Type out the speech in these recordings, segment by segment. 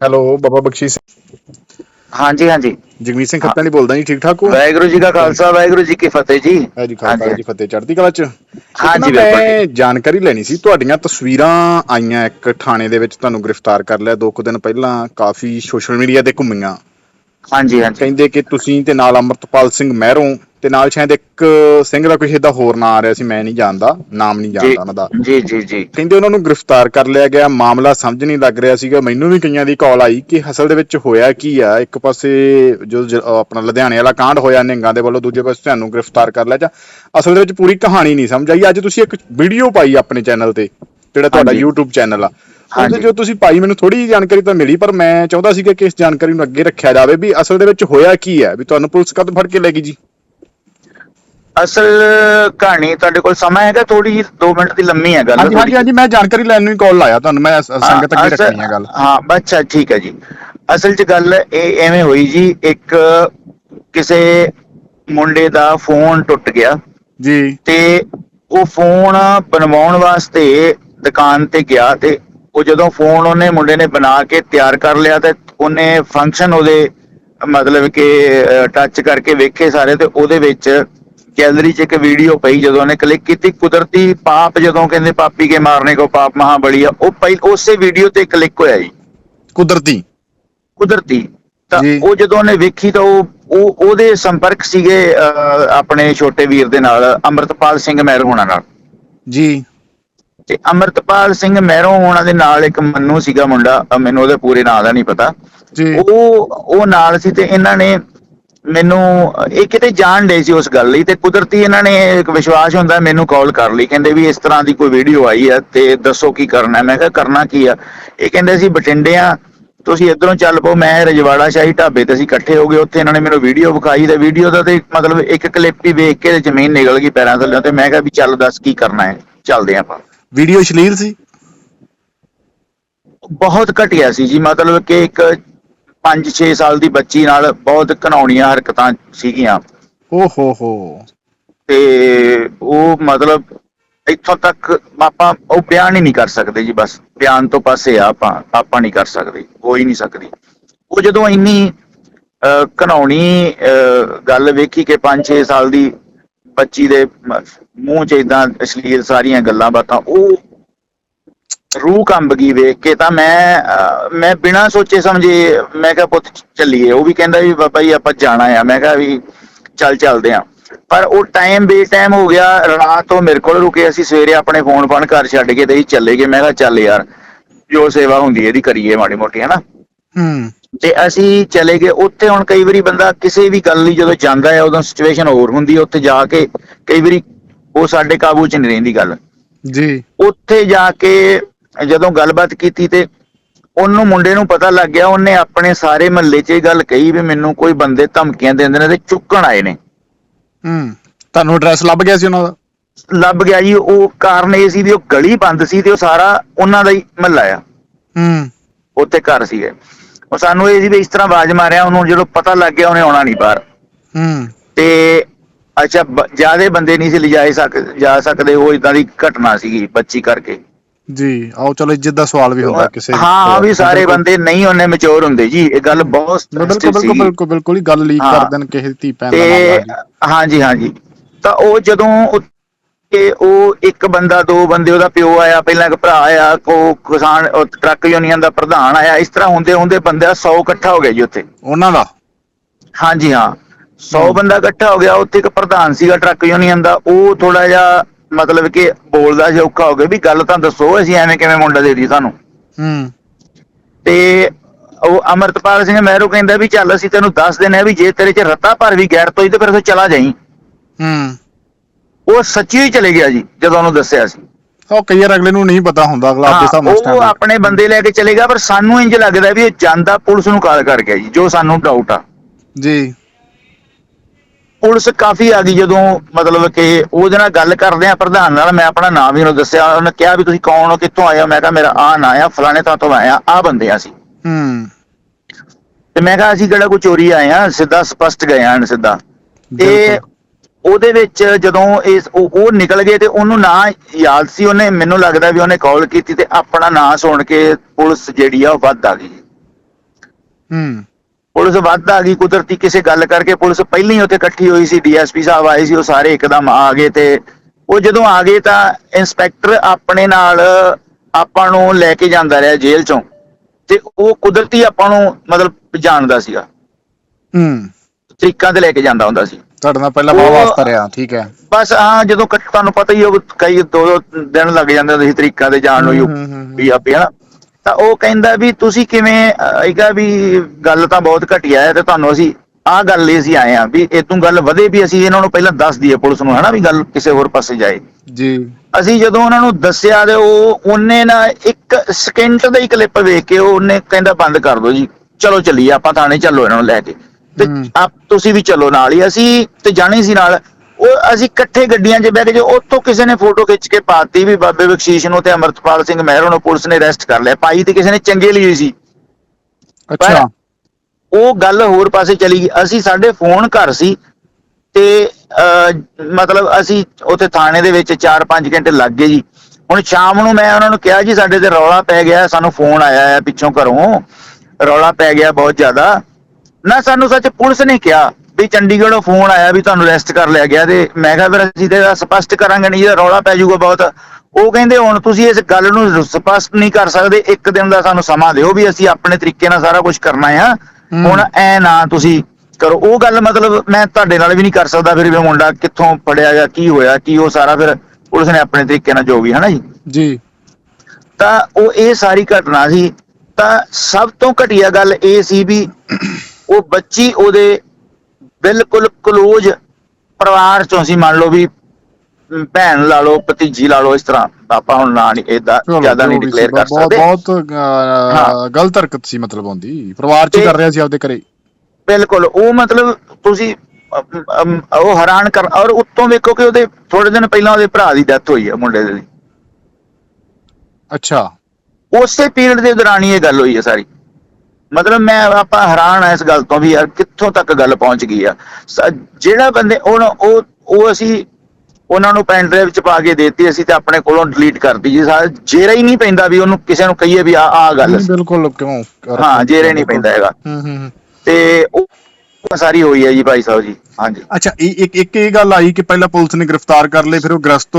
Hello ਬਾਬਾ ਬਖਸ਼ੀ ਸਿੰਘ। ਹਾਂਜੀ ਹਾਂਜੀ। ਜਗਮੀਤ ਸਿੰਘ ਖੱਤਾਂ ਦੀ ਬੋਲਦਾ ਜੀ ਠੀਕ ਠਾਕ ਹੋ? ਵਾਹਿਗੁਰੂ ਜੀ ਕਾ ਖਾਲਸਾ ਵਾਹਿਗੁਰੂ ਜੀ ਕੀ ਫਤਿਹ ਜੀ। ਹੈ ਜੀ ਖਾਲਸਾ ਜੀ ਫਤਿਹ। ਚੜ੍ਹਦੀ ਕਲਾ ਚ? ਹਾਂਜੀ, ਬਿਲਕੁਲ ਮੈਂ ਜਾਣਕਾਰੀ ਲੈਣੀ ਸੀ ਤੁਹਾਡੀਆਂ ਤਸਵੀਰਾਂ ਆਈਆਂ ਇੱਕ ਥਾਣੇ ਦੇ ਵਿੱਚ ਤੁਹਾਨੂੰ ਗ੍ਰਿਫਤਾਰ ਕਰ ਲਿਆ ਦੋ ਕੁ ਦਿਨ ਪਹਿਲਾਂ ਕਾਫੀ ਸੋਸ਼ਲ ਮੀਡੀਆ ਤੇ ਘੁੰਮੀਆਂ। ਹਾਂਜੀ ਹਾਂਜੀ। ਕਹਿੰਦੇ ਕਿ ਤੁਸੀਂ ਤੇ ਨਾਲ ਅਮਰਤਪਾਲ ਸਿੰਘ ਮਹਿਰੋਂ ਤੇ ਨਾਲ ਸ਼ਾਇਦ ਇੱਕ ਸਿੰਘ ਦਾ ਕੋਈ ਇਹਦਾ ਹੋਰ ਨਾਂ ਆ ਰਿਹਾ ਸੀ ਮੈਂ ਨਹੀਂ ਜਾਣਦਾ ਨਾਮ ਨਹੀਂ ਜਾਣਦਾ ਉਹਨਾਂ ਦਾ। ਜੀ ਜੀ ਜੀ। ਕਹਿੰਦੇ ਉਹਨਾਂ ਨੂੰ ਗ੍ਰਿਫਤਾਰ ਕਰ ਲਿਆ ਗਿਆ ਮਾਮਲਾ ਸਮਝ ਨਹੀਂ ਲੱਗ ਰਿਹਾ ਸੀਗਾ। ਮੈਨੂੰ ਵੀ ਕਈਆਂ ਦੀ ਕਾਲ ਆਈ ਕਿ ਅਸਲ ਦੇ ਵਿੱਚ ਹੋਇਆ ਕੀ ਆ। ਇੱਕ ਪਾਸੇ ਜੋ ਆਪਣਾ ਲੁਧਿਆਣੇ ਵਾਲਾ ਕਾਂਡ ਹੋਇਆ ਨਿਹੰਗਾਂ ਦੇ ਵੱਲੋਂ ਦੂਜੇ ਪਾਸੇ ਤੁਹਾਨੂੰ ਗ੍ਰਿਫਤਾਰ ਕਰ ਲਿਆ। ਜਾਂ ਅਸਲ ਦੇ ਵਿੱਚ ਪੂਰੀ ਕਹਾਣੀ ਨਹੀਂ ਸਮਝ ਆਈ। ਅੱਜ ਤੁਸੀਂ ਇੱਕ ਵੀਡੀਓ ਪਾਈ ਆਪਣੇ ਚੈਨਲ ਤੇ ਜਿਹੜਾ ਤੁਹਾਡਾ। YouTube ਚੈਨਲ ਆ। ਉਹਦੇ। ਜੋ ਤੁਸੀਂ ਪਾਈ ਮੈਨੂੰ ਥੋੜੀ ਜਿਹੀ ਜਾਣਕਾਰੀ ਤਾਂ ਮਿਲੀ ਪਰ ਮੈਂ ਚਾਹੁੰਦਾ ਸੀ ਕਿ ਇਸ ਜਾਣਕਾਰੀ ਨੂੰ ਅੱਗੇ ਰੱਖਿਆ ਜਾਵੇ ਵੀ ਅਸਲ ਦੇ ਵਿੱਚ ਹੋਇਆ ਕੀ ਹੈ ਵੀ ਤੁਹਾਨੂੰ ਪੁਲਿਸ ਕਦ ਫੜ ਕੇ ਲੈ ਗਈ ਜੀ? ਅਸਲ ਕਹਾਣੀ ਤੁਹਾਡੇ ਕੋਲ ਸਮਾਂ ਹੈਗਾ ਥੋੜੀ ਜਿਹੀ 2 ਮਿੰਟ ਦੀ ਲੰਮੀ ਹੈ ਗੱਲ। ਹਾਂਜੀ ਹਾਂਜੀ ਹਾਂਜੀ ਮੈਂ ਜਾਣਕਾਰੀ ਲੈਣ ਨੂੰ ਹੀ ਕਾਲ ਲਾਇਆ ਤੁਹਾਨੂੰ ਮੈਂ ਸ- ਸੰਗਤ ਅੱਗੇ ਅਸਲ- ਰੱਖਣੀ ਹੈ ਗੱਲ। ਹਾਂ ਬੱਚਾ ਠੀਕ ਹੈ ਜੀ। ਅਸਲ 'ਚ ਗੱਲ ਇਹ ਐਵੇਂ ਹੋਈ ਜੀ ਇੱਕ ਕਿਸੇ ਮੁੰਡੇ ਦਾ ਫੋਨ ਟੁੱਟ ਗਿਆ। ਜੀ। ਤੇ ਉਹ ਫੋਨ ਬਣਵਾਉਣ ਵਾਸਤੇ ਦੁਕਾਨ ਤੇ ਗਿਆ ਤੇ ਉਹ ਜਦੋਂ ਫੋਨ ਉਹਨੇ ਮੁੰਡੇ ਨੇ ਬਣਾ ਕੇ ਤਿਆਰ ਕਰ ਲਿਆ ਤੇ ਉਹਨੇ ਫੰਕਸ਼ਨ ਉਹਦੇ ਮਤਲਬ ਕਿ ਟੱਚ ਕਰਕੇ ਵੇਖੇ ਸਾਰੇ ਤੇ ਉਹਦੇ ਵਿੱਚ ਗੈਲਰੀ 'ਚ ਇੱਕ ਵੀਡੀਓ ਪਈ ਜਦੋਂ ਉਹਨੇ ਕਲਿੱਕ ਕੀਤੀ ਕੁਦਰਤੀ ਪਾਪ ਜਦੋਂ ਕਹਿੰਦੇ ਪਾਪੀ ਕੇ ਮਾਰਨੇ ਕੋ ਪਾਪ ਮਹਾ ਬੜੀ ਆ ਉਹ ਪਹਿ ਉਸੇ ਵੀਡੀਓ ਤੇ ਕਲਿੱਕ ਹੋਇਆ ਜੀ। ਕੁਦਰਤੀ? ਕੁਦਰਤੀ। ਤਾਂ ਜੀ। ਉਹ ਜਦੋਂ ਉਹਨੇ ਵੇਖੀ ਤਾਂ ਉਹ ਉਹ ਉਹਦੇ ਸੰਪਰਕ ਸੀਗੇ ਅਹ, ਆਪਣੇ ਛੋਟੇ ਵੀਰ ਦੇ ਨਾਲ ਅੰਮ੍ਰਿਤਪਾਲ ਸਿੰਘ ਮਹਿਰ ਹੋਣਾ ਨਾਲ। ਜੀ। ਤੇ ਅੰਮ੍ਰਿਤਪਾਲ ਸਿੰਘ ਮਹਿਰੋਂ ਹੋਣਾ ਦੇ ਨਾਲ ਇੱਕ ਮੰਨੂ ਸੀਗਾ ਮੁੰਡਾ ਅਹ ਮੈਨੂੰ ਉਹਦੇ ਪੂਰੇ ਨਾਂ ਦਾ ਨਹੀਂ ਪਤਾ। ਜੀ। ਉਹ ਉਹ ਨਾਲ ਸੀ ਤੇ ਇਹਨਾਂ ਨੇ ਮੈਨੂੰ ਇਹ ਕਿਤੇ ਜਾਣ ਡੇ ਸੀ ਉਸ ਗੱਲ ਲਈ ਤੇ ਕੁਦਰਤੀ ਇਹਨਾਂ ਨੇ ਇੱਕ ਵਿਸ਼ਵਾਸ ਹੁੰਦਾ ਮੈਨੂੰ ਕਾਲ ਕਰ ਲਈ ਕਹਿੰਦੇ ਵੀ ਇਸ ਤਰ੍ਹਾਂ ਦੀ ਕੋਈ ਵੀਡੀਓ ਆਈ ਹੈ ਤੇ ਦੱਸੋ ਕੀ ਕਰਨਾ ਮੈਂ ਕਿਹਾ ਕਰਨਾ ਕੀ ਆ? ਇਹ ਕਹਿੰਦੇ ਸੀ ਬਠਿੰਡੇ ਆ ਤੁਸੀਂ ਇਧਰੋਂ ਚੱਲ ਪਓ ਮੈਂ ਰਜਵਾੜਾ ਸ਼ਾਹੀ ਢਾਬੇ ਤੇ ਅਸੀਂ ਇਕੱਠੇ ਹੋ ਗਏ ਉੱਥੇ ਇਹਨਾਂ ਨੇ ਮੈਨੂੰ ਵੀਡੀਓ ਵਿਖਾਈ ਤੇ ਵੀਡੀਓ ਦਾ ਤੇ ਮਤਲਬ ਇੱਕ ਕਲਿੱਪ ਹੀ ਵੇਖ ਕੇ ਜ਼ਮੀਨ ਨਿਕਲ ਗਈ ਪੈਰਾਂ ਥੱਲੇ ਤੇ ਮੈਂ ਕਿਹਾ ਵੀ ਚੱਲ ਦੱਸ ਕੀ ਕਰਨਾ ਹੈ ਚੱਲਦੇ ਆਪਾਂ। ਵੀਡੀਓ ਸ਼ਲੀਲ ਸੀ? ਬਹੁਤ ਘਟਿਆ ਸੀ ਜੀ ਮਤਲਬ ਕਿ ਇੱਕ 5-6 ਸਾਲ ਦੀ ਬੱਚੀ ਨਾਲ ਬਹੁਤ ਘਨਾਉਣੀਆਂ ਹਰਕਤਾਂ ਸੀਗੀਆਂ। ਓ ਹੋ ਹੋ ਤੇ ਉਹ ਮਤਲਬ ਇੱਥੋਂ ਤੱਕ ਆਪਾਂ ਉਹ ਬਿਆਨ ਹੀ ਨਹੀਂ ਕਰ ਸਕਦੇ ਜੀ ਬਸ। ਬਿਆਨ ਤੋਂ ਪਾਸੇ ਆ ਆਪਾਂ ਆਪਾਂ ਨਹੀਂ ਕਰ ਸਕਦੇ ਹੀ ਨਹੀਂ ਸਕਦੀ। ਉਹ ਜਦੋਂ ਇੰਨੀ ਘਿਨਾਉਣੀ ਗੱਲ ਵੇਖੀ ਕਿ 5-6 ਸਾਲ ਦੀ ਬੱਚੀ ਦੇ ਮੂੰਹ 'ਚ ਇਦਾਂ ਅਸ਼ਲੀਲ ਸਾਰੀਆਂ ਗੱਲਾਂ ਬਾਤਾਂ ਉਹ ਰੂਹ ਕੰਬ ਗਈ ਵੇਖ ਕੇ ਤਾਂ ਮੈਂ ਮੈਂ ਬਿਨਾਂ ਸੋਚੇ ਸਮਝੇ ਮੈਂ ਕਿਹਾ ਪੁੱਤ ਚੱਲੀਏ। ਉਹ ਵੀ ਕਹਿੰਦਾ ਵੀ ਬਾਬਾ ਜੀ ਆਪਾਂ ਜਾਣਾ ਆ। ਮੈਂ ਕਿਹਾ ਵੀ ਚੱਲ ਚੱਲਦੇ ਆ। ਪਰ ਉਹ ਟਾਈਮ ਬੇ ਟਾਈਮ ਹੋ ਗਿਆ ਰਾਤ ਉਹ ਮੇਰੇ ਕੋਲ ਰੁਕੇ। ਅਸੀਂ ਸਵੇਰੇ ਆਪਣੇ ਫੋਨ ਫਾਨ ਘਰ ਛੱਡ ਕੇ ਤੇ ਅਸੀਂ ਚੱਲੇ ਗਏ। ਮੈਂ ਕਿਹਾ ਚੱਲ ਯਾਰ ਜੋ ਸੇਵਾ ਹੁੰਦੀ ਹੈ ਇਹਦੀ ਕਰੀਏ ਮਾੜੀ ਮੋਟੀ ਹੈ ਨਾ ਹੂੰ। ਤੇ ਅਸੀਂ ਚਲੇ ਗਏ। ਉੱਥੇ ਹੁਣ ਕਈ ਵਾਰੀ ਬੰਦਾ ਕਿਸੇ ਵੀ ਗੱਲ ਲਈ ਜਦੋਂ ਜਾਂਦਾ ਹੈ ਉਦੋਂ ਸਿਚੁਏਸ਼ਨ ਹੋਰ ਹੁੰਦੀ ਹੈ ਉੱਥੇ ਜਾ ਕੇ ਕਈ ਵਾਰੀ ਉਹ ਸਾਡੇ ਕਾਬੂ 'ਚ ਨਹੀਂ ਰਹਿੰਦੀ ਗੱਲ। ਜੀ। ਉੱਥੇ ਜਾ ਕੇ ਜਦੋਂ ਗੱਲਬਾਤ ਕੀਤੀ ਤੇ ਉਹਨੂੰ ਮੁੰਡੇ ਨੂੰ ਪਤਾ ਲੱਗ ਗਿਆ ਉਹਨੇ ਆਪਣੇ ਸਾਰੇ ਮਹੱਲੇ 'ਚ ਇਹ ਗੱਲ ਕਹੀ ਵੀ ਮੈਨੂੰ ਕੋਈ ਬੰਦੇ ਧਮਕੀਆਂ ਦਿੰਦੇ ਨੇ ਤੇ ਚੁੱਕਣ ਆਏ ਨੇ। ਹੂੰ ਤੁਹਾਨੂੰ ਐਡਰੈਸ ਲੱਭ ਗਿਆ ਸੀ ਉਹਨਾਂ ਦਾ? ਲੱਭ ਗਿਆ ਜੀ ਉਹ ਕਾਰਨ ਇਹ ਸੀ ਵੀ ਉਹ ਗਲੀ ਬੰਦ ਸੀ ਤੇ ਉਹ ਸਾਰਾ ਉਹਨਾਂ ਦਾ ਹੀ ਮਹੱਲਾ ਆ। ਹੂੰ। ਉੱਥੇ ਘਰ ਸੀਗੇ। ਉਹ ਸਾਨੂੰ ਇਹ ਸੀ ਵੀ ਇਸ ਤਰ੍ਹਾਂ ਆਵਾਜ਼ ਮਾਰਿਆ ਉਹਨੂੰ ਜਦੋਂ ਪਤਾ ਲੱਗ ਗਿਆ ਉਹਨੇ ਆਉਣਾ ਨਹੀਂ ਬਾਹਰ। ਹੂੰ। ਤੇ ਅੱਛਾ ਜਿਆਦੇ ਬੰਦੇ ਨਹੀਂ ਸੀ ਲਿਜਾਏ ਸਕ ਜਾ ਸਕਦੇ ਉਹ ਇਦਾਂ ਦੀ ਘਟਨਾ ਸੀਗੀ ਬੱਚੀ ਕਰਕੇ। ਜੀ ਆਓ ਚਲੋ ਇੱਜ਼ਤ ਦਾ ਸਵਾਲ ਵੀ ਹੁੰਦਾ ਕਿਸੇ ਹਾਂ ਵੀ ਸਾਰੇ। ਬੰਦੇ ਨਹੀਂ ਉਹਨੇ ਮੈਚੁਰ ਹੁੰਦੇ ਜੀ ਇਹ ਗੱਲ ਬਹੁਤ ਬਿਲਕੁਲ ਬਿਲਕੁਲ ਸੀਗੀ। ਬਿਲਕੁਲ ਬਿਲਕੁਲ ਹੀ ਗੱਲ ਲੀਕ। ਕਰ ਦੇਣ ਕਿਸੇ ਧੀ ਭੈਣ ਦਾ ਹਾਂਜੀ ਹਾਂਜੀ ਤਾਂ ਉਹ ਜਦੋਂ ਉੱਤੇ ਉਹ ਇੱਕ ਬੰਦਾ ਦੋ ਬੰਦੇ ਉਹਦਾ ਪਿਓ ਆਇਆ ਪਹਿਲਾਂ ਇੱਕ ਭਰਾ ਆਇਆ ਕੋ ਕਿਸਾਨ ਟਰੱਕ ਯੂਨੀਅਨ ਦਾ ਪ੍ਰਧਾਨ ਆਇਆ ਇਸ ਤਰ੍ਹਾਂ ਹੁੰਦੇ ਹੁੰਦੇ ਬੰਦਾ 100 ਇਕੱਠਾ ਹੋ ਗਿਆ ਜੀ ਉੱਥੇ ਉਹਨਾਂ ਦਾ ਹਾਂਜੀ ਹਾਂ 100 ਹਮ। ਬੰਦਾ ਇਕੱਠਾ ਹੋ ਗਿਆ ਉੱਥੇ ਇੱਕ ਪ੍ਰਧਾਨ ਸੀਗਾ ਟਰੱਕ ਯੂਨੀਅਨ ਦਾ ਉਹ ਥੋੜਾ ਜਿਹਾ ਮਤਲਬ ਕਿ ਬੋਲਦਾ ਔਖਾ ਹੋ ਗਿਆ ਵੀ ਗੱਲ ਤਾਂ ਦੱਸੋ ਅਸੀਂ ਐਵੇਂ ਕਿਵੇਂ ਮੁੰਡਾ ਦੇ ਦੀ ਤੁਹਾਨੂੰ। ਹੂੰ। ਤੇ ਉਹ ਅਮਰਤਪਾਲ ਸਿੰਘ ਮਹਿਰੂ ਕਹਿੰਦਾ ਵੀ ਚੱਲ ਅਸੀਂ ਤੈਨੂੰ ਦੱਸ ਦਿੰਨੇ ਆ ਵੀ ਜੇ ਤੇਰੇ 'ਚ ਰੱਤਾ ਭਰ ਵੀ ਗੈਰ ਤੋਈ ਤੇ ਫਿਰ ਤੂੰ ਚਲਾ ਜਾਈਂ। ਹੂੰ। ਉਹ ਸੱਚੀ ਹੀ ਚਲੇ ਗਿਆ ਜੀ ਜਦੋਂ ਉਹਨੂੰ ਦੱਸਿਆ ਸੀ। ਉਹ ਕਈ ਵਾਰ ਅਗਲੇ ਨੂੰ ਨਹੀਂ ਪਤਾ ਹੁੰਦਾ ਅਗਲਾ ਆਪਦੇ ਹਿਸਾਬ ਨਾਲ ਉਹ ਆਪਣੇ ਬੰਦੇ ਲੈ ਕੇ ਚਲੇਗਾ ਪਰ ਸਾਨੂੰ ਇੰਜ ਲੱਗਦਾ ਵੀ ਇਹ ਜਾਂਦਾ ਪੁਲਿਸ ਨੂੰ ਕਾਲ ਕਰ ਗਿਆ ਜੀ ਜੋ ਸਾਨੂੰ ਡਾਊਟ ਆ। ਜੀ। ਪੁਲਿਸ ਕਾਫੀ ਆ ਗਈ ਜਦੋਂ ਮਤਲਬ ਕਿ ਉਹਦੇ ਨਾਲ ਗੱਲ ਕਰਦੇ ਆ ਪ੍ਰਧਾਨ ਨਾਲ ਮੈਂ ਆਪਣਾ ਨਾਮ ਵੀ ਉਹਨੂੰ ਦੱਸਿਆ ਉਹਨੇ ਕਿਹਾ ਵੀ ਤੁਸੀਂ ਕੌਣ ਹੋ ਕਿੱਥੋਂ ਆਏ ਹੋ? ਮੈਂ ਕਿਹਾ ਮੇਰਾ ਆ ਨਾਂ ਆ ਫਲਾਣੇ ਥਾਂ ਤੋਂ ਆਇਆ ਆ ਬੰਦੇ ਆ ਅਸੀਂ। ਹੂੰ। ਤੇ ਮੈਂ ਕਿਹਾ ਅਸੀਂ ਕਿਹੜਾ ਕੋਈ ਚੋਰੀ ਆਏ ਆ ਸਿੱਧਾ ਸਪਸ਼ਟ ਗਏ ਆਂ ਸਿੱਧਾ। ਤੇ। ਉਹਦੇ ਵਿੱਚ ਜਦੋਂ ਇਸ ਉਹ ਉਹ ਨਿਕਲ ਗਏ ਤੇ ਉਹਨੂੰ ਨਾਂ ਯਾਦ ਸੀ ਉਹਨੇ ਮੈਨੂੰ ਲੱਗਦਾ ਵੀ ਉਹਨੇ ਕਾਲ ਕੀਤੀ ਤੇ ਆਪਣਾ ਨਾਂ ਸੁਣ ਕੇ ਪੁਲਿਸ ਜਿਹੜੀ ਆ ਉਹ ਵੱਧ ਆ ਗਈ। ਹੂੰ। ਪੁਲਿਸ ਵੱਧ ਆ ਗਈ ਕੁਦਰਤੀ ਕਿਸੇ ਗੱਲ ਕਰਕੇ ਪੁਲਿਸ ਪਹਿਲਾਂ ਹੀ ਉੱਥੇ ਇਕੱਠੀ ਹੋਈ ਸੀ ਡੀਐਸਪੀ ਸਾਹਿਬ ਆਏ ਸੀ ਉਹ ਸਾਰੇ ਇੱਕਦਮ ਆ ਗਏ ਤੇ ਉਹ ਜਦੋਂ ਆ ਗਏ ਤਾਂ ਇੰਸਪੈਕਟਰ ਆਪਣੇ ਨਾਲ ਆਪਾਂ ਨੂੰ ਲੈ ਕੇ ਜਾਂਦਾ ਰਿਹਾ ਜੇਲ੍ਹ ਚੋਂ ਤੇ ਉਹ ਕੁਦਰਤੀ ਆਪਾਂ ਨੂੰ ਮਤਲਬ ਜਾਣਦਾ ਸੀਗਾ। ਹੂੰ। ਤਰੀਕਾਂ ਤੇ ਲੈ ਕੇ ਜਾਂਦਾ ਹੁੰਦਾ ਸੀ। ਤੁਹਾਡੇ ਨਾਲ ਪਹਿਲਾਂ ਬਹੁਤ ਵਾਸਤਾ ਰਿਹਾ ਠੀਕ ਹੈ। ਬਸ ਹਾਂ ਜਦੋਂ ਤੁਹਾਨੂੰ ਪਤਾ ਹੀ ਉਹ ਕਈ ਦੋ ਦੋ ਦਿਨ ਲੱਗ ਜਾਂਦੇ ਹੁੰਦੇ ਸੀ ਤਰੀਕਾਂ ਤੇ ਜਾਣ ਨੂੰ ਵੀ ਆਪੇ ਹਨਾ। ਤਾਂ ਉਹ ਕਹਿੰਦਾ ਵੀ ਤੁਸੀਂ ਕਿਵੇਂ ਹੈਗਾ ਵੀ ਗੱਲ ਤਾਂ ਬਹੁਤ ਘਟੀਆ ਹੈ ਤੇ ਤੁਹਾਨੂੰ ਅਸੀਂ ਆਹ ਗੱਲ ਲਈ ਅਸੀਂ ਆਏ ਆ ਵੀ ਇਹ ਤੋਂ ਗੱਲ ਵਧੇ ਵੀ ਅਸੀਂ ਇਹਨਾਂ ਨੂੰ ਪਹਿਲਾਂ ਦੱਸ ਦਈਏ ਪੁਲਿਸ ਨੂੰ ਹਨਾ ਵੀ ਗੱਲ ਕਿਸੇ ਹੋਰ ਪਾਸੇ ਜਾਏ। ਜੀ। ਅਸੀਂ ਜਦੋਂ ਉਹਨਾਂ ਨੂੰ ਦੱਸਿਆ ਤੇ ਉਹ ਉਹਨੇ ਨਾ ਇੱਕ ਸਕਿੰਟ ਦਾ ਹੀ ਕਲਿੱਪ ਵੇਖ ਕੇ ਉਹ ਉਹਨੇ ਕਹਿੰਦਾ ਬੰਦ ਕਰ ਦਿਓ ਜੀ ਚਲੋ ਚੱਲੀਏ ਆਪਾਂ ਥਾਣੇ ਚੱਲੋ ਇਹਨਾਂ ਨੂੰ ਲੈ ਕੇ। ਤੇ। ਆਪ ਤੁਸੀਂ ਵੀ ਚੱਲੋ ਨਾਲ ਹੀ ਅਸੀਂ ਤੇ ਜਾਣੀ ਸੀ ਨਾਲ। ਉਹ ਅਸੀਂ ਇਕੱਠੇ ਗੱਡੀਆਂ 'ਚ ਬਹਿ ਕੇ ਜੋ ਉੱਥੋਂ ਕਿਸੇ ਨੇ ਫੋਟੋ ਖਿੱਚ ਕੇ ਪਾਤੀ ਵੀ ਬਾਬੇ ਬਖਸ਼ੀਸ਼ ਨੂੰ ਤੇ ਅਮਰਤਪਾਲ ਸਿੰਘ ਮਹਿਰੋਂ ਨੂੰ ਪੁਲਿਸ ਨੇ ਅਰੈਸਟ ਕਰ ਲਿਆ। ਪਾਈ ਤੇ ਕਿਸੇ ਨੇ ਚੰਗੇ ਲਈ ਸੀ। ਅੱਛਾ। ਉਹ ਗੱਲ ਹੋਰ ਪਾਸੇ ਚਲੀ ਗਈ। ਅਸੀਂ ਸਾਡੇ ਫੋਨ ਘਰ ਸੀ ਤੇ ਮਤਲਬ ਅਸੀਂ ਉੱਥੇ ਥਾਣੇ ਦੇ ਵਿੱਚ 4-5 ਘੰਟੇ ਲੱਗ ਗਏ ਜੀ। ਹੁਣ ਸ਼ਾਮ ਨੂੰ ਮੈਂ ਉਹਨਾਂ ਨੂੰ ਕਿਹਾ ਜੀ ਸਾਡੇ ਤੇ ਰੌਲਾ ਪੈ ਗਿਆ ਸਾਨੂੰ ਫੋਨ ਆਇਆ ਹੈ ਪਿੱਛੋਂ ਘਰੋਂ। ਰੌਲਾ ਪੈ ਗਿਆ ਬਹੁਤ ਜ਼ਿਆਦਾ। ਨਾ ਸਾਨੂੰ ਸੱਚ ਪੁਲਿਸ ਨੇ ਕਿਹਾ। ਵੀ ਚੰਡੀਗੜ੍ਹੋਂ ਫੋਨ ਆਇਆ ਵੀ ਤੁਹਾਨੂੰ ਅਰੈਸਟ ਕਰ ਲਿਆ ਗਿਆ ਤੇ ਮੈਂ ਕਿਹਾ ਫਿਰ ਅਸੀਂ ਤੇ ਇਹਦਾ ਸਪਸ਼ਟ ਕਰਾਂਗੇ ਨਹੀਂ ਇਹ ਰੌਲਾ ਪੈ ਜਾਊਗਾ ਬਹੁਤ। ਉਹ ਕਹਿੰਦੇ ਹੁਣ ਤੁਸੀਂ ਇਸ ਗੱਲ ਨੂੰ ਸਪਸ਼ਟ ਨਹੀਂ ਕਰ ਸਕਦੇ ਇੱਕ ਦਿਨ ਦਾ ਸਾਨੂੰ ਸਮਾਂ ਦਿਓ ਵੀ ਅਸੀਂ ਆਪਣੇ ਤਰੀਕੇ ਨਾਲ ਸਾਰਾ ਕੁਝ ਕਰਨਾ ਆ। ਹੁਣ ਐ ਨਾ ਤੁਸੀਂ ਕਰੋ। ਉਹ ਗੱਲ ਮਤਲਬ ਮੈਂ ਤੁਹਾਡੇ ਨਾਲ ਵੀ ਨਹੀਂ ਕਰ ਸਕਦਾ ਫਿਰ ਵੀ ਮੁੰਡਾ ਕਿੱਥੋਂ ਫੜਿਆ ਗਿਆ ਕੀ ਹੋਇਆ ਕੀ ਉਹ ਸਾਰਾ ਫਿਰ ਪੁਲਿਸ ਨੇ ਆਪਣੇ ਤਰੀਕੇ ਨਾਲ ਜੋ ਵੀ ਹਨਾ ਜੀ? ਜੀ। ਤਾਂ ਉਹ ਇਹ ਸਾਰੀ ਘਟਨਾ ਸੀ। ਤਾਂ ਸਭ ਤੋਂ ਘਟੀਆ ਗੱਲ ਇਹ ਸੀ ਵੀ ਉਹ ਬੱਚੀ ਉਹਦੇ ਬਿਲਕੁਲ ਕਲੋਜ਼ ਪਰਿਵਾਰ ਚੋਂ ਸੀ ਮੰਨ ਲਓ ਵੀ ਭੈਣ ਲਾ ਲਓ ਭਤੀਜੀ ਲਾ ਲਓ ਇਸ ਤਰ੍ਹਾਂ। ਆਪਾਂ ਹੁਣ ਨਾਂ ਨਹੀਂ ਇਹਦਾ ਜ਼ਿਆਦਾ ਨਹੀਂ ਡਿਕਲੇਅਰ ਕਰ ਸਕਦੇ। ਬਹੁਤ। ਗਲਤ ਹਰਕਤ ਸੀ ਮਤਲਬ ਹੁੰਦੀ ਪਰਿਵਾਰ ਚ ਕਰ ਰਿਹਾ ਸੀ ਆਪਦੇ ਘਰੇ। ਬਿਲਕੁਲ ਉਹ ਮਤਲਬ ਤੁਸੀਂ ਉਹ ਹੈਰਾਨ ਕਰ ਔਰ ਉੱਤੋਂ ਵੇਖੋ ਕਿ ਉਹਦੇ ਥੋੜੇ ਦਿਨ ਪਹਿਲਾਂ ਉਹਦੇ ਭਰਾ ਦੀ ਡੈਥ ਹੋਈ ਹੈ ਮੁੰਡੇ ਦੀ ਅੱਛਾ। ਉਸੇ ਪੀਰੀਅਡ ਦੇ ਦੌਰਾਨ ਹੀ ਇਹ ਗੱਲ ਹੋਈ ਹੈ ਸਾਰੀ। ਮਤਲਬ ਮੈਂ ਆਪਾਂ ਹੈਰਾਨ ਆ ਇਸ ਗੱਲ ਤੋਂ ਵੀ ਯਾਰ ਕਿੱਥੋਂ ਤੱਕ ਗੱਲ ਪਹੁੰਚ ਗਈ ਆ। ਜਿਹੜਾ ਬੰਦੇ ਉਹ ਉਹ ਉਹ ਅਸੀਂ ਉਹਨਾਂ ਨੂੰ ਪੈਨ ਡਰਾਈਵ ਚ ਪਾ ਕੇ ਦੇਤੀ ਅਸੀਂ ਤੇ ਆਪਣੇ ਕੋਲੋਂ ਡਿਲੀਟ ਕਰਤੀ ਜੀ। ਸਾਰਾ ਜੇਰਾ ਹੀ ਨਹੀਂ ਪੈਂਦਾ ਵੀ ਉਹਨੂੰ ਕਿਸੇ ਨੂੰ ਕਹੀਏ ਵੀ ਆ ਆ ਗੱਲ। ਬਿਲਕੁਲ ਕਿਉਂ? ਹਾਂ ਜੇਰੇ ਨਹੀਂ ਪੈਂਦਾ ਹੈਗਾ। ਹੂੰ ਹੂੰ ਹੂੰ। ਤੇ ਉਹ ਸਾਰੀ ਹੋਈ ਹੈ ਜੀ ਭਾਈ ਸਾਹਿਬ ਜੀ। ਹਾਂਜੀ। ਅੱਛਾ ਇਹ ਇੱਕ ਇੱਕ ਇਹ ਗੱਲ ਆਈ ਕਿ ਪਹਿਲਾਂ ਪੁਲਿਸ ਨੇ ਗ੍ਰਿਫਤਾਰ ਕਰ ਲਏ ਫਿਰ ਉਹ ਗ੍ਰਸਤ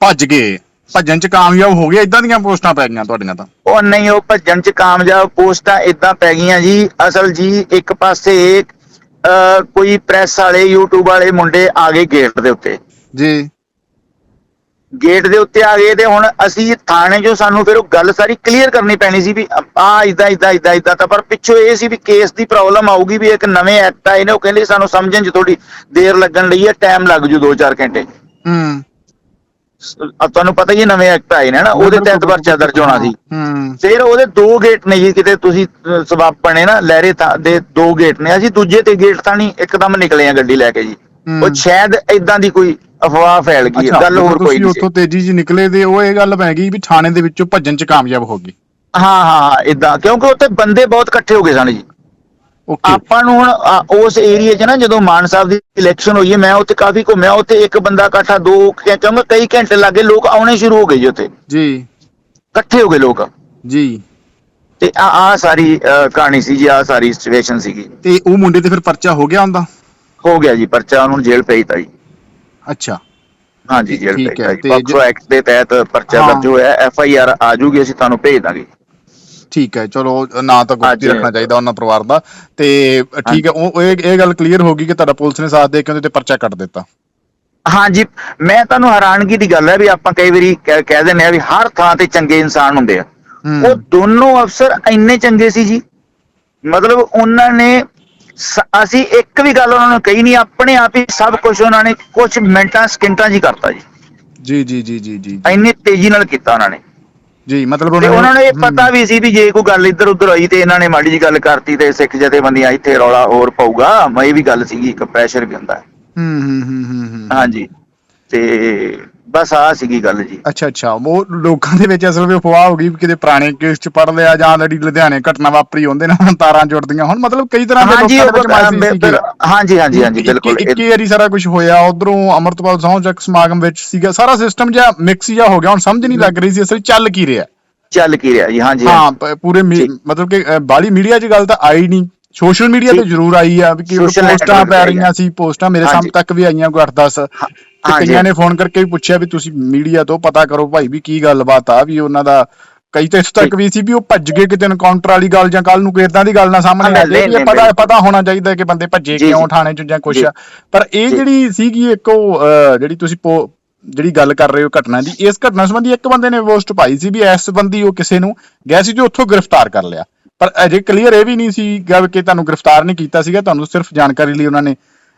ਭੱਜ ਗਏ। ਭੱਜਣ ਚ ਕਾਮਯਾਬ ਹੋ ਗਏ ਇਦਾਂ ਦੀਆਂ ਪੋਸਟਾਂ ਪੈ ਗਈਆਂ ਤੁਹਾਡੀਆਂ ਤਾਂ। ਉਹ ਨਹੀਂ ਉਹ ਭੱਜਣ ਚ ਕਾਮਯਾਬ ਪੋਸਟਾਂ ਇਦਾਂ ਪੈ ਗਈਆਂ ਜੀ। ਅਸਲ ਜੀ ਇੱਕ ਪਾਸੇ ਅਹ, ਕੋਈ ਪ੍ਰੈਸ ਵਾਲੇ YouTube ਵਾਲੇ ਮੁੰਡੇ ਆ ਗਏ ਗੇਟ ਦੇ ਉੱਤੇ। ਜੀ। ਗੇਟ ਦੇ ਉੱਤੇ ਆ ਗਏ ਤੇ ਹੁਣ ਅਸੀਂ ਥਾਣੇ 'ਚੋਂ ਸਾਨੂੰ ਫਿਰ ਉਹ ਗੱਲ ਸਾਰੀ ਕਲੀਅਰ ਕਰਨੀ ਪੈਣੀ ਸੀ ਵੀ ਆ ਇਦਾਂ ਇਦਾਂ ਇਦਾਂ ਇਦਾਂ ਤਾਂ ਪਰ ਪਿੱਛੋਂ ਇਹ ਸੀ ਵੀ ਕੇਸ ਦੀ ਪ੍ਰੋਬਲਮ ਆਊਗੀ ਵੀ ਇੱਕ ਨਵੇਂ ਐਕਟ ਆਏ ਨੇ ਉਹ ਕਹਿੰਦੇ ਸਾਨੂੰ ਸਮਝਣ 'ਚ ਥੋੜੀ ਦੇਰ ਲੱਗਣ ਲਈ ਹੈ ਟਾਈਮ ਲੱਗ ਜੂ 2-4 ਘੰਟੇ। ਹੂੰ। ਤੁਹਾਨੂੰ ਪਤਾ ਹੀ ਹੈ ਨਵੇਂ ਐਕਟ ਆਏ ਨੇ ਨਾ ਉਹਦੇ ਤਹਿਤ ਪਰਚਾ ਦਰਜ ਹੋਣਾ ਸੀ। ਫਿਰ ਉਹਦੇ ਦੋ ਗੇਟ ਨੇ ਜੀ ਕਿਤੇ ਤੁਸੀਂ ਸਬੱਬ ਬਣੇ ਨਾ ਲਹਿਰੇ ਦੇ ਦੋ ਗੇਟ ਨੇ। ਅਸੀਂ ਦੂਜੇ ਤੇ ਗੇਟ ਤਾਂ ਨਹੀਂ ਇੱਕਦਮ ਨਿਕਲੇ ਆ ਗੱਡੀ ਲੈ ਕੇ ਜੀ। ਉਹ ਸ਼ਾਇਦ ਇਦਾਂ ਦੀ ਕੋਈ ਅਫਵਾਹ ਫੈਲ ਗਈ ਗੱਲ ਹੋਰ ਕੋਈ ਨਹੀਂ ਉੱਥੋਂ ਤੇਜ਼ੀ 'ਚ ਨਿਕਲੇ ਤੇ ਉਹ ਇਹ ਗੱਲ ਪੈ ਗਈ ਵੀ ਥਾਣੇ ਦੇ ਵਿੱਚੋਂ ਭੱਜਣ ਚ ਕਾਮਯਾਬ ਹੋ ਗਈ। ਹਾਂ ਹਾਂ ਇਦਾਂ ਕਿਉਂਕਿ ਉੱਥੇ ਬੰਦੇ ਬਹੁਤ ਇਕੱਠੇ ਹੋ ਗਏ ਸਨ ਜੀ। ਆਪਾਂ ਨੂੰ ਹੁਣ ਉਸ ਏਰੀਆ 'ਚ ਨਾ ਜਦੋਂ ਮਾਨ ਸਾਹਿਬ ਦੀ ਇਲੈਕਸ਼ਨ ਹੋਈ ਹੈ ਮੈਂ ਉੱਥੇ ਕਾਫੀ ਘੁੰਮਿਆ ਉੱਥੇ ਇੱਕ ਬੰਦਾ ਇਕੱਠਾ ਦੋ ਕਿਉਂਕਿ ਕਈ ਘੰਟੇ ਲੱਗੇ ਲੋਕ ਆਉਣੇ ਸ਼ੁਰੂ ਹੋ ਗਏ ਜੀ ਉੱਥੇ। ਜੀ। ਇਕੱਠੇ ਹੋ ਗਏ ਲੋਕ। ਜੀ। ਤੇ ਆ ਆ ਸਾਰੀ ਕਹਾਣੀ ਸੀ ਜੀ ਆ ਸਾਰੀ ਸਿਚੁਏਸ਼ਨ ਸੀਗੀ। ਤੇ ਉਹ ਮੁੰਡੇ ਤੇ ਫਿਰ ਪਰਚਾ ਹੋ ਗਿਆ ਹੁੰਦਾ ਹੋ ਗਿਆ ਜੀ ਪਰਚਾ ਉਹਨੂੰ ਜੇਲ੍ਹ ਭੇਜਤਾ ਜੀ। ਅੱਛਾ। ਹਾਂਜੀ ਜੇਲ੍ਹ ਭੇਜਤਾ ਜੀ। ਪੋਕਸੋ ਐਕਟ ਦੇ ਤਹਿਤ ਪਰਚਾ। ਦਰਜ ਹੋਇਆ ਐਫ ਆਈ ਆਰ ਆ ਜੂਗੀ ਅਸੀਂ ਤੁਹਾਨੂੰ ਭੇਜ ਦਾਂਗੇ। ਠੀਕ ਹੈ ਚਲੋ ਨਾ ਤਾਂ ਗੁਪਤੀ ਅੱਜ- ਰੱਖਣਾ ਚਾਹੀਦਾ ਉਹਨਾਂ ਪਰਿਵਾਰ ਦਾ। ਤੇ ਠੀਕ ਹੈ ਉਹ ਇਹ ਇਹ ਗੱਲ ਕਲੀਅਰ ਹੋ ਗਈ ਕਿ ਤੁਹਾਡਾ ਪੁਲਿਸ ਨੇ ਸਾਥ ਦੇ ਕੇ ਉਹਦੇ ਤੇ ਪਰਚਾ ਕੱਟ ਦਿੱਤਾ। ਹਾਂਜੀ ਮੈਂ ਤੁਹਾਨੂੰ ਹੈਰਾਨਗੀ ਦੀ ਗੱਲ ਹੈ ਵੀ ਆਪਾਂ ਕਈ ਵਾਰੀ ਕਹਿ ਦਿੰਦੇ ਆ ਵੀ ਹਰ ਥਾਂ ਤੇ ਚੰਗੇ ਇਨਸਾਨ ਹੁੰਦੇ ਆ। ਹੂੰ। ਉਹ ਦੋਨੋਂ ਅਫਸਰ ਇੰਨੇ ਚੰਗੇ ਸੀ ਜੀ। ਮਤਲਬ ਉਹਨਾਂ ਨੇ ਅਸੀਂ ਇੱਕ ਵੀ ਗੱਲ ਉਹਨਾਂ ਨੂੰ ਕਹੀ ਨਹੀਂ ਆਪਣੇ ਆਪ ਹੀ ਸਭ ਕੁਝ ਉਹਨਾਂ ਨੇ ਕੁਝ ਮਿੰਟਾਂ ਸਕਿੰਟਾਂ ਹੀ ਕਰਤਾ ਜੀ ਜੀ ਜੀ ਜੀ ਜੀ ਜੀ। ਇੰਨੀ ਤੇਜ਼ੀ ਨਾਲ ਕੀਤਾ ਉਹਨਾਂ ਨੇ। ਜੀ ਮਤਲਬ ਤੇ ਉਹਨਾਂ ਨੂੰ ਇਹ। ਪਤਾ ਵੀ ਸੀ ਵੀ ਜੇ ਕੋਈ ਗੱਲ ਇੱਧਰ ਉੱਧਰ ਹੋਈ ਤੇ ਇਹਨਾਂ ਨੇ ਮਾੜੀ ਜੀ ਗੱਲ ਕਰਤੀ ਤੇ ਸਿੱਖ ਜਥੇਬੰਦੀਆਂ ਇੱਥੇ ਰੌਲਾ ਹੋਰ ਪਊਗਾ ਮੈਂ ਇਹ ਵੀ ਗੱਲ ਸੀਗੀ ਇੱਕ ਪ੍ਰੈਸ਼ਰ ਵੀ ਹੁੰਦਾ ਹੈ। ਹੂੰ ਹੂੰ ਹੂੰ ਹੂੰ ਹੂੰ ਹਾਂਜੀ ਤੇ ਬਸ ਆਹ ਸੀਗੀ ਗੱਲ ਜੀ। ਅੱਛਾ ਅੱਛਾ। ਉਹ ਲੋਕਾਂ ਦੇ ਵਿੱਚ ਅਸਲ ਵਿੱਚ ਅਫਵਾਹ ਹੋ ਗਈ ਵੀ ਕਿਤੇ ਪੁਰਾਣੇ ਕੇਸ ਚ ਪੜ ਲਿਆ ਜਾਂ ਜਿਹੜੀ ਲੁਧਿਆਣੇ ਘਟਨਾ ਵਾਪਰੀ ਉਹਦੇ ਨਾਲ ਤਾਰਾਂ ਜੁੜਦੀਆਂ। ਹੁਣ ਮਤਲਬ ਕਈ ਤਰ੍ਹਾਂ ਦੇ ਲੋਕਾਂ ਉਹ ਦੇ ਵਿੱਚ ਮੈਸੇਜ ਬਿਲ- ਸੀਗੇ। ਹਾਂਜੀ ਹਾਂਜੀ ਹਾਂਜੀ ਬਿਲਕੁਲ। ਇੱਕ ਹੀ ਵਾਰੀ ਸਾਰਾ ਕੁਝ ਹੋਇਆ ਉਧਰੋਂ ਅਮਰਤਪਾਲ ਸਹੁੰ ਚੱਕ ਸਮਾਗਮ ਵਿੱਚ ਸੀਗਾ। ਸਾਰਾ ਸਿਸਟਮ ਜਿਹਾ ਮਿਕਸ ਜਿਹਾ ਹੋ ਗਿਆ। ਹੁਣ ਸਮਝ ਨਹੀਂ ਲੱਗ ਰਹੀ ਸੀ ਅਸਲ ਚੱਲ ਕੀ ਰਿਹਾ। ਚੱਲ ਕੀ ਰਿਹਾ ਜੀ ਹਾਂਜੀ ਹਾਂ ਪੂਰੇ। ਮਤਲਬ ਕਿ ਅ, ਬਾਹਲੀ ਮੀਡੀਆ 'ਚ ਗੱਲ ਤਾਂ ਆਈ ਨਹੀਂ। ਸੋਸ਼ਲ ਮੀਡੀਆ ਤੇ। ਜ਼ਰੂਰ ਆਈ ਆ ਕਿ ਪੋਸਟਾਂ ਪੈ ਰਹੀਆਂ ਸੀ ਪੋਸਟਾਂ ਮੇਰੇ। ਸਾਹਮਣੇ ਤੱਕ ਵੀ ਆਈਆਂ ਕੋਈ 8-10 ਤੇ ਹਾਂਜੀ। ਕਈਆਂ ਨੇ ਫੋਨ ਕਰਕੇ ਵੀ ਪੁੱਛਿਆ ਵੀ ਤੁਸੀਂ ਮੀਡੀਆ ਤੋਂ ਪਤਾ ਕਰੋ ਭਾਈ ਵੀ ਕੀ ਗੱਲਬਾਤ ਆ ਵੀ ਉਹਨਾਂ ਦਾ ਕਈ ਤਾਂ ਇਸ ਤੱਕ ਵੀ ਸੀ ਵੀ ਉਹ ਭੱਜ ਗਏ ਕਿਤੇ ਐਨਕਾਊਂਟਰ ਵਾਲੀ ਗੱਲ ਜਾਂ ਕੱਲ ਨੂੰ ਕੋਈ ਇਦਾਂ ਦੀ ਗੱਲ ਨਾ ਸਾਹਮਣੇ ਆ ਜਾਏ ਵੀ ਇਹ ਪਤਾ। ਪਤਾ ਹੋਣਾ ਚਾਹੀਦਾ ਕਿ ਬੰਦੇ ਭੱਜੇ ਜੀ, ਕਿਉਂ ਜੀ। ਥਾਣੇ 'ਚ ਜਾਂ ਕੁਛ ਜੀ। ਆ ਪਰ ਇਹ। ਜਿਹੜੀ ਸੀਗੀ ਇੱਕ ਉਹ ਜਿਹੜੀ ਤੁਸੀਂ ਪੋ- ਜਿਹੜੀ ਗੱਲ ਕਰ ਰਹੇ ਹੋ ਘਟਨਾ ਦੀ ਇਸ ਘਟਨਾ ਸੰਬੰਧੀ ਇੱਕ ਬੰਦੇ ਨੇ ਪੋਸਟ ਪਾਈ ਸੀ ਵੀ ਇਸ ਸੰਬੰਧੀ ਉਹ ਕਿਸੇ ਨੂੰ ਗਿਆ ਸੀ ਜੋ ਉੱਥੋਂ ਗ੍ਰਿਫਤਾਰ ਕਰ ਲਿਆ ਪਰ ਅਜੇ ਕਲੀਅਰ ਇਹ ਵੀ ਨਹੀਂ ਸੀ ਕਿ ਤੁਹਾਨੂੰ ਗ੍ਰਿਫਤਾਰ ਨਹੀਂ ਕੀਤਾ ਸੀਗਾ ਤੁਹਾਨੂੰ ਸਿਰਫ ਜਾਣਕਾਰੀ ਲਈ ਉਹਨਾਂ ਨੇ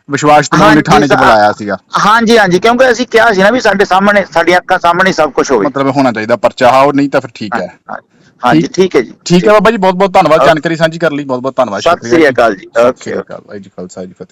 ਵਿਸ਼ਵਾਸ ਲਈ ਹਾਂਜੀ, ਥਾਣੇ 'ਚ। ਬੁਲਾਇਆ ਸੀਗਾ। ਹਾਂਜੀ ਹਾਂਜੀ ਕਿਉਂਕਿ ਅਸੀਂ ਕਿਹਾ ਸੀ ਨਾ ਵੀ ਸਾਡੇ ਸਾਹਮਣੇ ਸਾਡੀਆਂ ਅੱਖਾਂ ਸਾਹਮਣੇ ਸਭ ਕੁਝ ਹੋਵੇ। ਮਤਲਬ ਹੋਣਾ ਚਾਹੀਦਾ ਪਰਚਾ ਹਾਂ ਉਹ ਨਹੀਂ ਤਾਂ ਫਿਰ ਠੀਕ ਹੈ। ਹਾਂਜੀ ਠੀਕ- ਹੈ ਜੀ ਠੀਕ ਹੈ ਬਾਬਾ ਜੀ ਬਹੁਤ ਬਹੁਤ ਧੰਨਵਾਦ। ਜਾਣਕਾਰੀ ਸਾਂਝੀ ਕਰਨ ਲਈ ਬਹੁਤ ਬਹੁਤ ਧੰਨਵਾਦ ਸਤਿ ਸ੍ਰੀ ਅਕਾਲ ਜੀ। ਓਕੇ ਜੀ ਖਾਲਸਾ ਜੀ ਫਤਿਹ।